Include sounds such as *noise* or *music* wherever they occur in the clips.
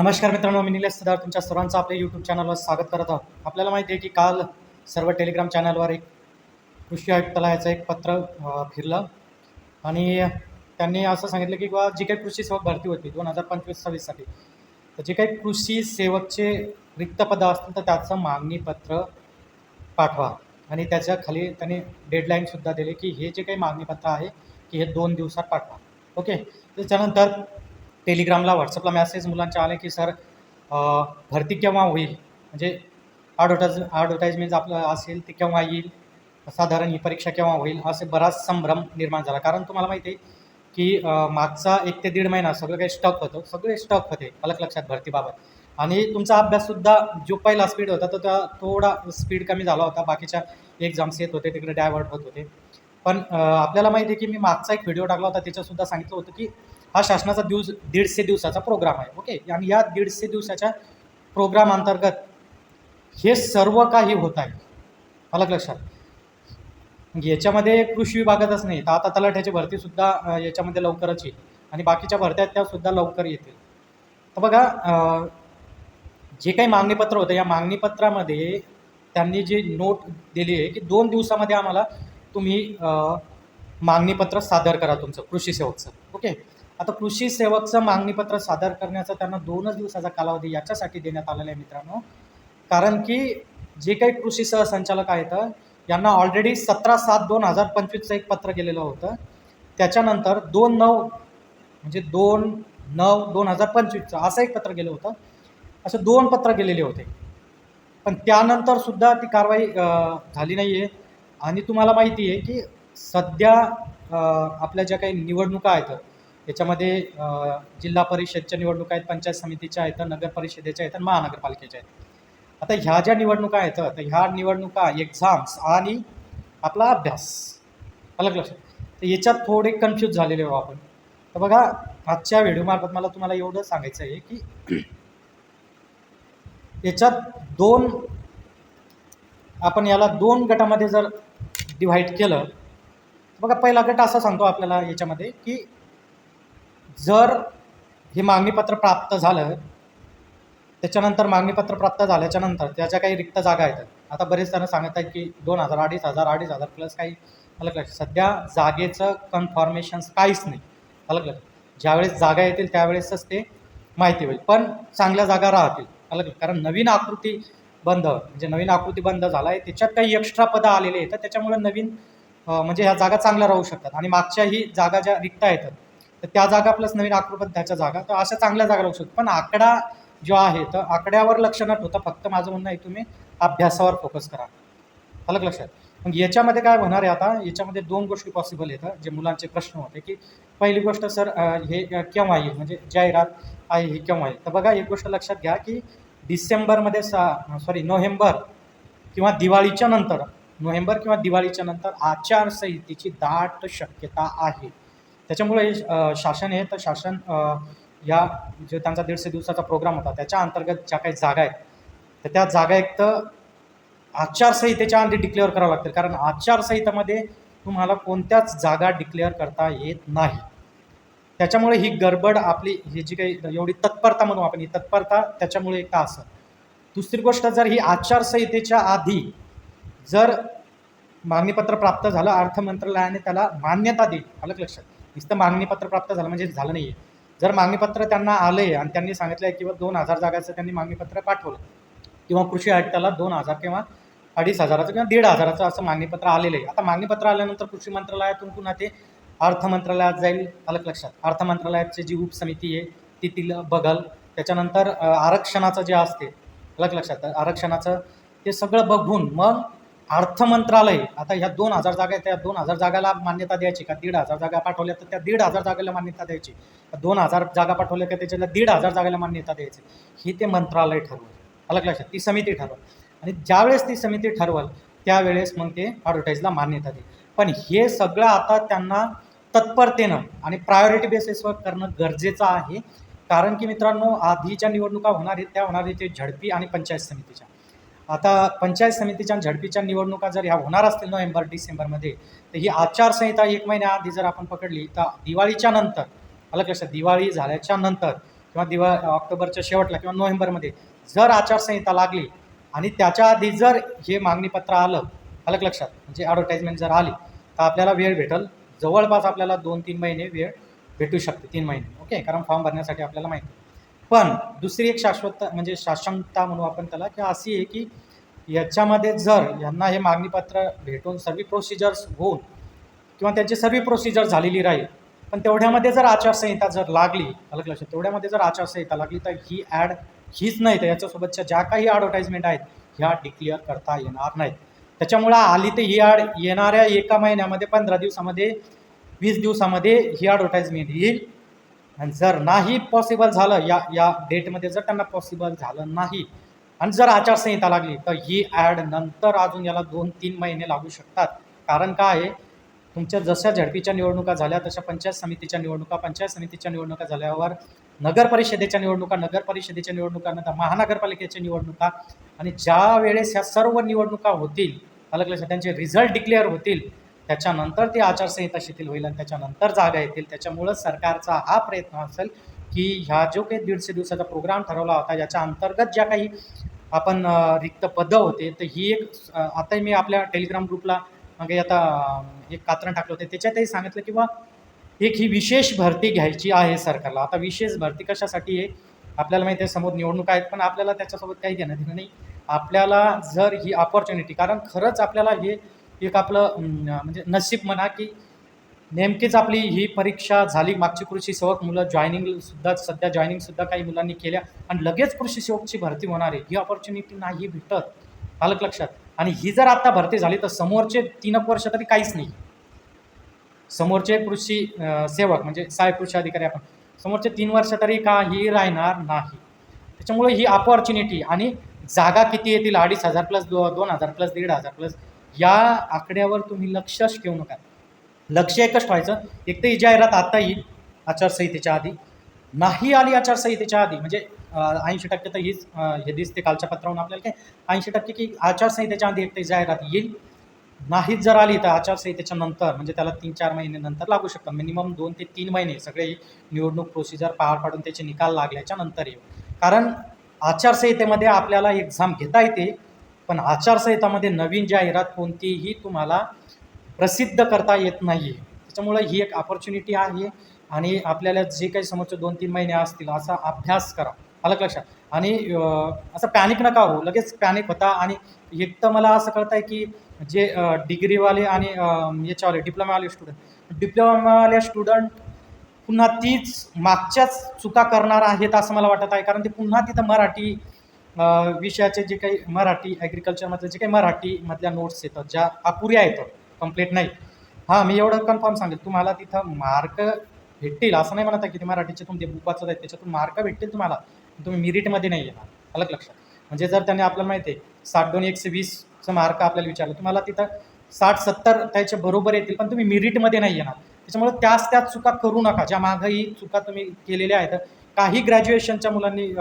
नमस्कार मित्रांनो मी निलेश सदार. तुमच्या सर्वांचं आपल्या यूट्यूब चॅनलवर स्वागत करत आहोत. आपल्याला माहिती आहे की काल सर्व टेलिग्राम चॅनलवर एक कृषी आयुक्तालयाचं एक पत्र फिरलं. आणि त्यांनी असं सांगितलं की बा जी काही कृषी सेवक भरती होती दोन हजार पंचवीस सव्वीससाठी तर जे काही कृषी सेवकचे रिक्त पदं असतील तर त्याचं मागणीपत्र पाठवा. आणि त्याच्याखाली त्यांनी डेडलाईनसुद्धा दिली की हे जे काही मागणीपत्र आहे की हे दोन दिवसात पाठवा. ओके त्याच्यानंतर टेलिग्रामला व्हॉट्सअपला मॅसेज मुलांचे आले की सर भरती केव्हा होईल? म्हणजे ॲडव्हर्टाइज ॲडव्हर्टाइजमेंट आपलं असेल ते केव्हा येईल? साधारण ही परीक्षा केव्हा होईल? असे बराच संभ्रम निर्माण झाला. कारण तुम्हाला माहिती आहे की मागचा एक ते दीड महिना सगळं काही स्टक होतं. सगळे स्टक होते अलग लक्षात भरतीबाबत आणि तुमचा अभ्याससुद्धा जो पहिला स्पीड होता तो त्या थोडा स्पीड कमी झाला होता. बाकीच्या एक्झाम्स येत होते तिकडे डायवर्ट होत होते. पण आपल्याला माहिती आहे की मी मागचा एक व्हिडिओ टाकला होता त्याच्यातसुद्धा सांगितलं होतं की हा शासनाचा दिवस दीडशे दिवसाचा प्रोग्राम आहे ओके आणि या दीडशे दिवसाच्या प्रोग्राम अंतर्गत हे सर्व काही होत आहे. अलग लक्षात. याच्यामध्ये कृषी विभागातच नाही तर आता तलाठ्याची भरतीसुद्धा याच्यामध्ये लवकरच येईल. आणि बाकीच्या भरत्या त्यासुद्धा लवकर येतील. तर बघा जे काही मागणीपत्र होतं या मागणीपत्रामध्ये त्यांनी जी नोट दिली आहे की दोन दिवसामध्ये आम्हाला तुम्ही मागणीपत्र सादर करा तुमचं कृषी सेवकचं ओके आता कृषी सेवकचं मागणीपत्र सादर करण्याचा त्यांना दोनच दिवसाचा कालावधी याच्यासाठी देण्यात आलेला आहे मित्रांनो. कारण की जे काही कृषी सहसंचालक आहेत यांना ऑलरेडी सतरा सात दोन हजार पंचवीसचं एक पत्र गेलेलं होतं. त्याच्यानंतर दोन नऊ म्हणजे दोन नऊ दोन हजार पंचवीसचं असं एक पत्र गेलं होतं. असं दोन पत्र गेलेले होते. पण त्यानंतरसुद्धा ती कारवाई झाली नाही आहे आणि तुम्हाला माहिती आहे की सध्या आपल्या ज्या काही निवडणुका आहेत त्याच्यामध्ये जिल्हा परिषदच्या निवडणुका आहेत पंचायत समितीच्या आहेत नगर परिषदेच्या आहेत महानगरपालिकेच्या आहेत. आता ह्या ज्या निवडणुका आहेत तर ह्या निवडणुका एक्झाम्स आणि आपला अभ्यास. अलग लक्षात. तर याच्यात थोडे कन्फ्यूज झालेले आहो आपण. तर बघा आजच्या व्हिडिओमार्फत मला तुम्हाला एवढं सांगायचं आहे की *clears throat* याच्यात दोन आपण याला दोन गटामध्ये जर डिव्हाइड केलं बघा पहिला गट असा सांगतो आपल्याला याच्यामध्ये की जर हे मागणीपत्र प्राप्त झालं त्याच्यानंतर मागणीपत्र प्राप्त झाल्याच्यानंतर त्या ज्या काही रिक्त जागा आहेत आता बरेच जण सांगत आहेत की दोन हजार अडीच हजार अडीच हजार प्लस काही अलग लक्ष. सध्या जागेचं कन्फॉर्मेशन काहीच नाही. अलग लक्ष. ज्यावेळेस जागा येतील त्यावेळेसच ते माहिती होईल. पण चांगल्या जागा राहतील. अलग कारण नवीन आकृती बंद म्हणजे नवीन आकृती बंद झाला आहे त्याच्यात काही एक्स्ट्रा पदं आलेले आहेत तर त्याच्यामुळे नवीन म्हणजे ह्या जागा चांगल्या राहू शकतात. आणि मागच्याही जागा ज्या रिक्त आहेत तर त्या जागा प्लस नवीन आकृपद्याच्या जागा. तर अशा चांगल्या जागा राहू पण आकडा जो आहे तर आकड्यावर लक्ष न ठेवता फक्त माझं म्हणणं आहे तुम्ही अभ्यासावर फोकस करा. अलग लक्षात. मग याच्यामध्ये काय होणार आहे आता? याच्यामध्ये दोन गोष्टी पॉसिबल येतात जे मुलांचे प्रश्न होते की पहिली गोष्ट सर हे केव्हा येईल म्हणजे जाहिरात आहे हे केव्हा येईल तर बघा एक गोष्ट लक्षात घ्या की डिसेंबरमध्ये सा सॉरी नोव्हेंबर किंवा दिवाळीच्या नंतर नोव्हेंबर किंवा दिवाळीच्या नंतर आचारसंहितेची दाट शक्यता आहे. त्याच्यामुळे शासन आहे तर शासन या जे त्यांचा दीडशे दिवसाचा प्रोग्राम होता त्याच्या अंतर्गत ज्या काही जागा आहेत तर त्या जागा एक तर आचारसंहितेच्या आधी डिक्लेअर करावं लागतील कारण आचारसंहितेमध्ये तुम्हाला कोणत्याच जागा डिक्लेअर करता येत नाही. त्याच्यामुळे ही गडबड आपली ही जी काही एवढी तत्परता म्हणू आपण ही तत्परता त्याच्यामुळे एक का असं? दुसरी गोष्ट जर ही आचारसंहितेच्या आधी जर मागणीपत्र प्राप्त झालं अर्थ मंत्रालयाने त्याला मान्यता दिली अलग लक्षात. नुसतं मागणीपत्र प्राप्त झालं म्हणजे झालं नाही आहे जर मागणीपत्र त्यांना आलं आहे आणि त्यांनी सांगितलं आहे किंवा दोन हजार जागाचं त्यांनी मागणीपत्र पाठवलं किंवा कृषी आयुक्ताला दोन हजार किंवा अडीच हजाराचं किंवा दीड हजाराचं असं मागणीपत्र आलेलं आहे. आता मागणीपत्र आल्यानंतर कृषी मंत्रालयातून पुन्हा ते अर्थ मंत्रालयात जाईल अलग लक्षात. अर्थ मंत्रालयाची जी उपसमिती आहे ती तिला बघल. त्याच्यानंतर आरक्षणाचं जे असते अलग लक्षात. आरक्षणाचं ते सगळं बघून मग अर्थ मंत्रालय आता ह्या दोन हजार जागा आहेत त्या दोन हजार जागाला मान्यता द्यायची का? दीड हजार जागा पाठवल्या तर त्या दीड हजार जागेला मान्यता द्यायची. दोन हजार जागा पाठवल्या का त्याच्याला दीड हजार जागेला मान्यता द्यायची. हे ते मंत्रालय ठरवलं. अलग लक्षात ती समिती ठरवल. आणि ज्यावेळेस ती समिती ठरवल त्यावेळेस मग ते ॲडव्हर्टाईजला मान्यता देईल पण हे सगळं आता त्यांना तत्परतेनं आणि प्रायोरिटी बेसिसवर करणं गरजेचं आहे. कारण की मित्रांनो आधीच्या निवडणुका होणार आहेत त्या होणार आहेत ते झडपी आणि पंचायत समितीच्या. आता पंचायत समितीच्या झडपीच्या निवडणुका जर ह्या होणार असतील नोव्हेंबर डिसेंबरमध्ये तर ही आचारसंहिता एक महिन्याआधी जर आपण पकडली तर दिवाळीच्या नंतर अलग लक्षात दिवाळी झाल्याच्यानंतर किंवा दिवा ऑक्टोबरच्या शेवटला किंवा नोव्हेंबरमध्ये जर आचारसंहिता लागली आणि त्याच्या आधी जर हे मागणीपत्र आलं अलग लक्षात म्हणजे ॲडव्हर्टाईजमेंट जर आली तर आपल्याला वेळ भेटेल जवळपास आपल्याला दोन तीन महिने वेळ भेटू शकते तीन महिने ओके कारण फॉर्म भरण्यासाठी आपल्याला माहिती आहे. पण दुसरी एक शाश्वत म्हणजे शासनता म्हणू आपण त्याला की अशी आहे की याच्यामध्ये जर यांना हे मागणीपत्र भेटून सर्व प्रोसिजर्स होऊन किंवा त्यांची सर्व प्रोसिजर झालेली राहील पण तेवढ्यामध्ये जर आचारसंहिता जर लागली अलग लक्षात तेवढ्यामध्ये जर आचारसंहिता लागली तर ही ॲड हीच नाही तर याच्यासोबतच्या ज्या काही ॲडव्हर्टाईजमेंट आहेत ह्या डिक्लेअर करता येणार नाहीत. त्याच्यामुळं आली तर ही ॲड येणाऱ्या एका महिन्यामध्ये पंधरा दिवसामध्ये वीस दिवसामध्ये ही ॲडव्हर्टाईजमेंट येईल. आणि जर नाही पॉसिबल झालं या या डेटमध्ये जर त्यांना पॉसिबल झालं नाही आणि जर आचारसंहिता लागली तर ही ॲड नंतर अजून याला दोन तीन महिने लागू शकतात. कारण काय आहे? तुमच्या जशा झडपीच्या निवडणुका झाल्या तशा पंचायत समितीच्या निवडणुका पंचायत समितीच्या निवडणुका झाल्यावर नगर परिषदेच्या निवडणुका नगर परिषदेच्या महानगरपालिकेच्या निवडणुका आणि ज्या वेळेस ह्या सर्व निवडणुका होतील अलग लक्षात त्यांचे रिझल्ट डिक्लेअर होतील त्याच्यानंतर ती आचारसंहिता शिथिल होईल आणि त्याच्यानंतर जागा येतील. त्याच्यामुळं सरकारचा हा प्रयत्न असेल की ह्या जो काही दीडशे दिवसाचा प्रोग्राम ठरवला होता याच्या अंतर्गत ज्या काही आपण रिक्त पदं होते तर ही एक आताही मी आपल्या टेलिग्राम ग्रुपला मागे आता एक कात्रण टाकलं होतं. त्याच्यातही सांगितलं की बा एक ही विशेष भरती घ्यायची आहे सरकारला. आता विशेष भरती कशासाठी आहे? आपल्याला माहिती आहे समोर निवडणूक आहेत पण आपल्याला त्याच्यासोबत काही घेणं देणं नाही. आपल्याला जर ही ऑपॉर्च्युनिटी कारण खरंच आपल्याला हे एक आपलं म्हणजे नशीब म्हणा की नेमकीच आपली ही परीक्षा झाली. मागची कृषी सेवक मुलं जॉईनिंग सुद्धा सध्या जॉईनिंग सुद्धा काही मुलांनी केल्या आणि लगेच कृषी सेवकची भरती होणार आहे. ही ऑपॉर्च्युनिटी नाही भेटत. आलं लक्षात. आणि ही जर आत्ता भरती झाली तर समोरचे तीन एक वर्ष तरी काहीच नाही. समोरचे कृषी सेवक म्हणजे साहेब कृषी अधिकारी आपण समोरचे तीन वर्ष तरी काही राहणार नाही. त्याच्यामुळे ही अपॉर्च्युनिटी आणि जागा किती येतील? अडीच हजार प्लस दो दोन हजार प्लस दीड हजार प्लस या आकड्यावर तुम्ही लक्षच ठेवू नका. लक्ष एकच ठेवायचं. एक तर ही जाहिरात आता येईल आचारसंहितेच्या आधी. नाही आली आचारसंहितेच्या आधी म्हणजे ऐंशी टक्के तर हीच हे दिसते कालच्या पत्रावरून आपल्याला काय? ऐंशी टक्के की आचारसंहितेच्या आधी एक तर जाहिरात येईल. नाहीच जर आली तर आचारसंहितेच्या नंतर म्हणजे त्याला तीन चार महिने नंतर लागू शकतं. मिनिमम दोन ते तीन महिने सगळे निवडणूक प्रोसिजर पार पाडून त्याचे निकाल लागल्याच्या नंतर येऊ कारण आचारसंहितेमध्ये आपल्याला एक्झाम घेता येते. पण आचारसंहितामध्ये नवीन जाहिरात कोणतीही तुम्हाला प्रसिद्ध करता येत नाही आहे त्याच्यामुळं ही एक ऑपॉर्च्युनिटी आहे आणि आपल्याला जे काही समोरचे दोन तीन महिने असतील असा अभ्यास करा. आलं लक्षात? आणि असं पॅनिक नका हो लगेच पॅनिक होता आणि एक तर मला असं कळत आहे की जे डिग्रीवाले आणि याच्यावाले डिप्लोमावाले स्टुडंट डिप्लोमावाले स्टुडंट पुन्हा तीच मागच्याच चुका करणार आहेत असं मला वाटत आहे. कारण ते पुन्हा तिथं मराठी विषयाचे जे काही मराठी ॲग्रिकल्चरमधले जे काही मराठीमधल्या नोट्स येतात ज्या अपुऱ्या येतात कंप्लीट नाही. हां मी एवढं कन्फर्म सांगेल. तुम्हाला तिथं मार्क भेटतील असं नाही म्हणत आहे की ते मराठीचे तुमचे बुक वाचत आहेत त्याच्यातून मार्क भेटतील तुम्हाला. पण तुम्ही मिरिटमध्ये नाही येणार. अलग लक्षात. म्हणजे जर त्याने आपल्याला माहिती आहे साठ दोन एकशे वीसचं मार्क आपल्याला विचारलं तुम्हाला तिथं साठ सत्तर त्याच्या बरोबर येतील पण तुम्ही मिरिटमध्ये नाही येणार. त्याच्यामुळे त्याच त्याच चुका करू नका. ज्या मागंही चुका तुम्ही केलेल्या आहेत काही ग्रॅज्युएशनच्या मुलांनी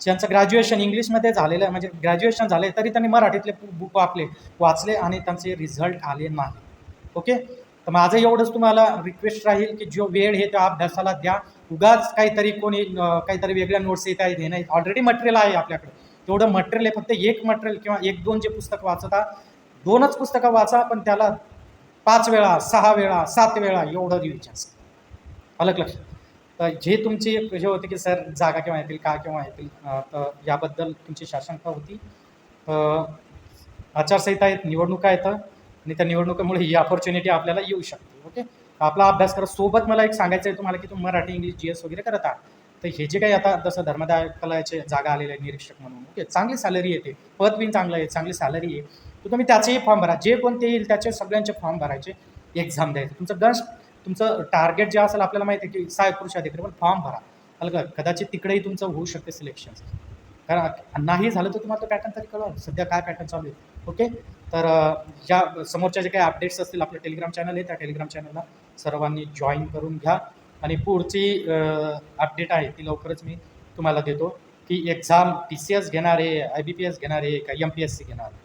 ज्यांचं ग्रॅज्युएशन इंग्लिशमध्ये झालेलं आहे म्हणजे ग्रॅज्युएशन झाले तरी त्यांनी मराठीतले बुक आपले वाचले आणि त्यांचे रिझल्ट आले नाही. ओके तर माझं एवढंच तुम्हाला रिक्वेस्ट राहील की जो वेळ हे त्या अभ्यासाला द्या. उगाच काहीतरी कोणी काहीतरी वेगळ्या नोट्स येत आहेत हे नाही. ऑलरेडी मटेरियल आहे आपल्याकडे. तेवढं मटेरियल आहे फक्त एक मटेरियल किंवा एक दोन जे पुस्तक वाचता दोनच पुस्तकं वाचा पण त्याला पाच वेळा सहा वेळा सात वेळा एवढं रिव्हिजन अलग लक्षात तर जे तुमची जे होते की सर जागा केव्हा येतील का केव्हा येतील तर याबद्दल तुमची शाशंका होती. आचारसंहिता आहेत निवडणुका येतं आणि त्या निवडणुकीमुळे ही ऑपॉर्च्युनिटी आपल्याला येऊ शकते ओके आपला अभ्यास करा. सोबत मला एक सांगायचं आहे तुम्हाला की तुम्ही मराठी इंग्लिश जी एस वगैरे करत आहात तर हे जे काही आता जसं धर्मदाय कलाचे जागा आलेले आहे निरीक्षक म्हणून ओके चांगली सॅलरी येते पद बिन चांगलं आहे चांगली सॅलरी आहे. तर तुम्ही त्याचेही फॉर्म भरा. जे कोणते येईल त्याचे सगळ्यांचे फॉर्म भरायचे. एक्झाम द्यायचं. तुमचं गंज तुमचं टार्गेट जे असेल आपल्याला माहिती आहे की साय पुरुष अधिकारी पण फॉर्म भरा. अलग कदाचित तिकडेही तुमचं होऊ शकते सिलेक्शन कारण नाही झालं तर तुम्हाला तो पॅटर्न तरी कळवा सध्या काय पॅटर्न चालू आहे. ओके तर या समोरच्या जे काही अपडेट्स असतील आपलं टेलिग्राम चॅनल आहे त्या टेलिग्राम चॅनलला सर्वांनी जॉईन करून घ्या. आणि पुढची अपडेट आहे ती लवकरच मी तुम्हाला देतो की एक्झाम टी सी एस घेणार आहे आय बी पी एस घेणार आहे का एम पी एस सी घेणार आहे.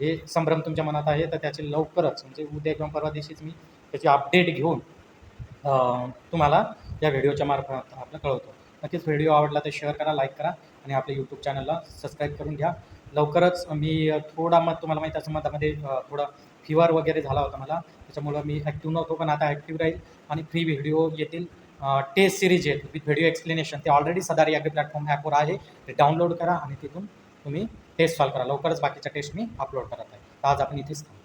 हे संभ्रम तुमच्या मनात आहे तर त्याचे लवकरच म्हणजे उद्या किंवा परवा दिवशीच मी त्याची अपडेट घेऊन तुम्हाला या व्हिडिओच्या मार्फत आपलं कळवतो. नक्कीच व्हिडिओ आवडला तर शेअर करा लाईक करा आणि आपल्या यूट्यूब चॅनलला सबस्क्राईब करून घ्या. लवकरच मी थोडा मग तुम्हाला माहीत असं मतामध्ये थोडा फिवर वगैरे झाला होता मला त्याच्यामुळं मी ॲक्टिव्ह नव्हतो पण आता ॲक्टिव्ह राहील आणि फ्री व्हिडिओ येतील. टेस्ट सिरीज आहेत विथ व्हिडिओ एक्सप्लेनेशन ते ऑलरेडी सदारी ॲग्री प्लॅटफॉर्म ॲपवर आहे. ते डाउनलोड करा आणि तिथून तुम्ही टेस्ट सॉल्व करा लवकरच बाकीच्या टेस्ट मी अपलोड करत आहे आज आपण इथेच थांबू.